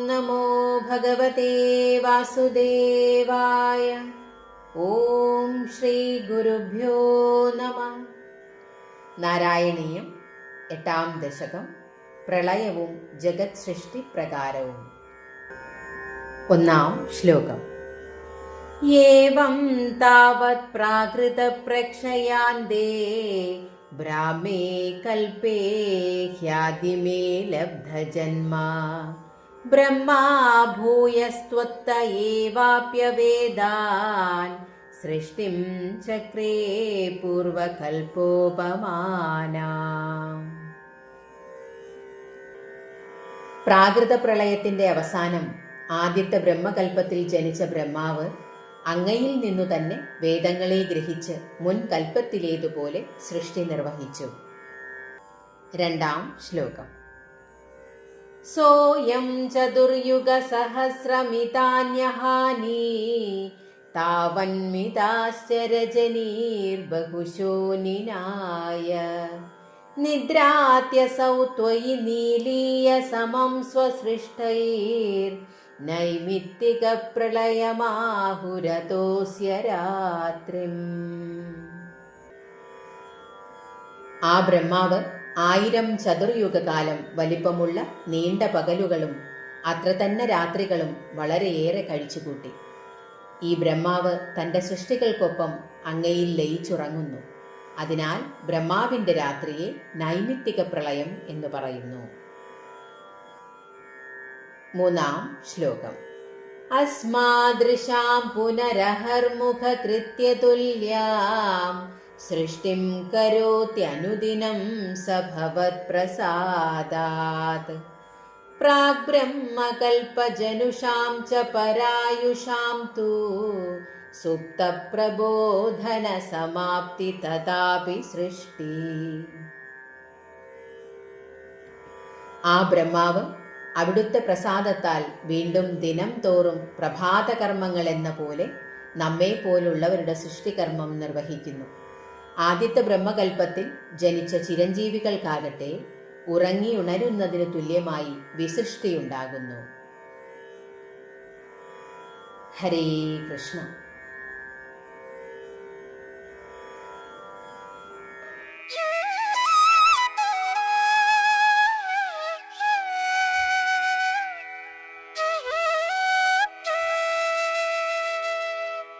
നമോ ഭഗവതേ വാസുദേവായ ഓം ശ്രീ ഗുരുഭ്യോ നമ നാരായണീയം എട്ടാം ദശകം പ്രളയവും ജഗത് സൃഷ്ടി പ്രകാരവും ഒന്നാം ശ്ലോകം। ഏവം താവത് പ്രാകൃത പ്രക്ഷയാന്തേ ബ്രാഹ്മേ കൽപേ ഹ്യാദിമേ ലബ്ധജന്മ ബ്രഹ്മാ ഭൂയസ്ത്വത്ത ഏവാപ്യവേദാൻ സൃഷ്ടിം ചക്രേ പൂർവകൽപോപമാന പ്രാകൃത പ്രളയത്തിന്റെ അവസാനം ആദ്യത്തെ ബ്രഹ്മകൽപ്പത്തിൽ ജനിച്ച ബ്രഹ്മാവ് അങ്ങയിൽ നിന്നു തന്നെ വേദങ്ങളെ ഗ്രഹിച്ച് മുൻ കൽപ്പത്തിലേതുപോലെ സൃഷ്ടി നിർവഹിച്ചു. രണ്ടാം ശ്ലോകം. സോയം ചതുർയുഗ സഹസ്രമിതാന്യഹാനി താവന്മിതാശ്ചരജനീർബഹുശോനിനായ നിദ്രാത്യസൗ ത്വയി നീലീയ സമം സ്വസൃഷ്ടൈർ നൈമിത്തിക പ്രളയമാഹുരതോസ്യ ആ ബ്രഹ്മാവ് ആയിരം ചതുർയുഗകാലം വലിപ്പമുള്ള നീണ്ട പകലുകളും അത്ര തന്നെ രാത്രികളും വളരെയേറെ കഴിച്ചുകൂട്ടി. ഈ ബ്രഹ്മാവ് തന്റെ സൃഷ്ടികൾക്കൊപ്പം അങ്ങയിൽ ലയിച്ചുറങ്ങുന്നു. അതിനാൽ ബ്രഹ്മാവിന്റെ രാത്രിയെ നൈമിത്തിക പ്രളയം എന്ന് പറയുന്നു. മൂന്നാം ശ്ലോകം അസ്മാദൃശാം പുനരഹർമുഖകൃത്യതുല്യാം സൃഷ്ടിം കരോത്യനുദിനം സഭവത് പ്രസാദാത് പ്രാഗ്ബ്രഹ്മകൽപ്പജനുഷാം ച പരായുഷാം തു സുപ്തപ്രബോധന സമാപ്തി തഥാപി സൃഷ്ടി ആ ബ്രഹ്മാവ് അവിടുത്തെ പ്രസാദത്താൽ വീണ്ടും ദിനം തോറും പ്രഭാതകർമ്മങ്ങൾ എന്ന പോലെ നമ്മെ പോലുള്ളവരുടെ സൃഷ്ടികർമ്മം നിർവഹിക്കുന്നു. ആദ്യത്തെ ബ്രഹ്മകൽപ്പത്തിൽ ജനിച്ച ചിരഞ്ജീവികൾക്കാകട്ടെ ഉറങ്ങി ഉണരുന്നതിന് തുല്യമായി വിസൃഷ്ടിയുണ്ടാകുന്നു. ഹരേ കൃഷ്ണ.